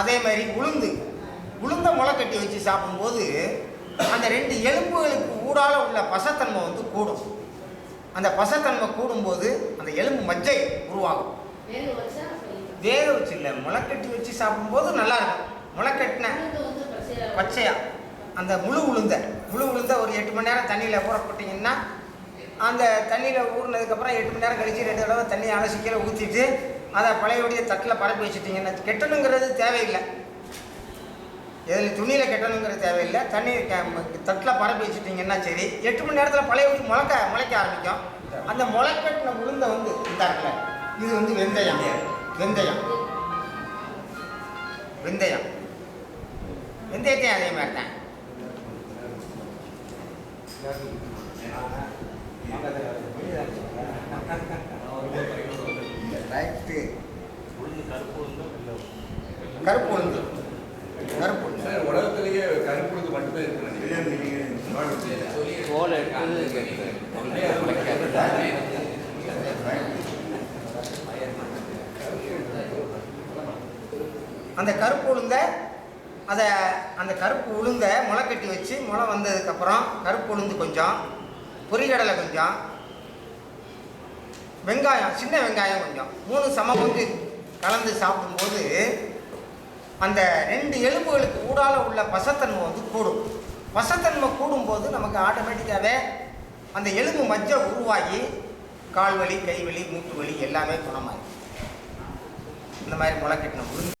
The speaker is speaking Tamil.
அதே மாதிரி உளுந்து. உளுந்த முளை கட்டி வச்சு சாப்பிடும்போது அந்த ரெண்டு எலும்புகளுக்கு ஊடால உள்ள பசத்தன்மை வந்து கூடும். அந்த பசத்தன்மை கூடும்போது அந்த எலும்பு மஜ்ஜை உருவாகும். வேக வச்சா இல்லை முளைக்கட்டி வச்சு சாப்பிடும்போது நல்லா இருக்கும். முளைக்கட்டின பச்சையா. அந்த முழு உளுந்த முழு உளுந்த ஒரு எட்டு மணி நேரம் தண்ணியில் ஊற போட்டிங்கன்னா அந்த தண்ணியில் ஊறினதுக்கப்புறம் எட்டு மணி நேரம் கழிச்சு ரெண்டு தடவை தண்ணி அலசி கீழே ஊற்றிட்டு அதை பழையபடிய தட்டில் பரப்பி வச்சுட்டிங்கன்னா கெட்டணுங்கிறது தேவையில்லை. எதில் துணியில் கெட்டணுங்கிறது தேவையில்லை. தண்ணி தட்டில் பரப்பி வச்சுட்டிங்கன்னா சரி. எட்டு மணி நேரத்தில் பழையபடி முளைக்க முளைக்க ஆரம்பிக்கும். அந்த முளைக்கட்டின உளுந்தை வந்து இந்த இது வந்து வெந்தயம். வெந்தயம். வெந்தயம். வெந்தயத்தையும் அதே மாதிரி தான் ரைட்டு கருப்பு உளுந்து கருப்பு உளுந்து சார் உலகத்திலேயே கருப்புழுது மட்டும்தான் இருக்கிறேன் தோல் அந்த கருப்பு உளுந்த அதை அந்த கருப்பு உளுந்த முளை கட்டி வச்சு முளை வந்ததுக்கப்புறம் கருப்பு உளுந்து கொஞ்சம் பொரிகடலை கொஞ்சம் வெங்காயம் சின்ன வெங்காயம் கொஞ்சம் மூணு சம பங்கு கலந்து சாப்பிடும்போது அந்த ரெண்டு எலும்புகளுக்கு ஊடால உள்ள பசத்தன்மை வந்து கூடும். பசத்தன்மை கூடும்போது நமக்கு ஆட்டோமேட்டிக்காகவே அந்த எலும்பு மஜ்ஜை உருவாகி கால் வலி கை வலி மூட்டு வலி எல்லாமே குணமாயிடும். இந்த மாதிரி முளைக்கட்டின உளுந்து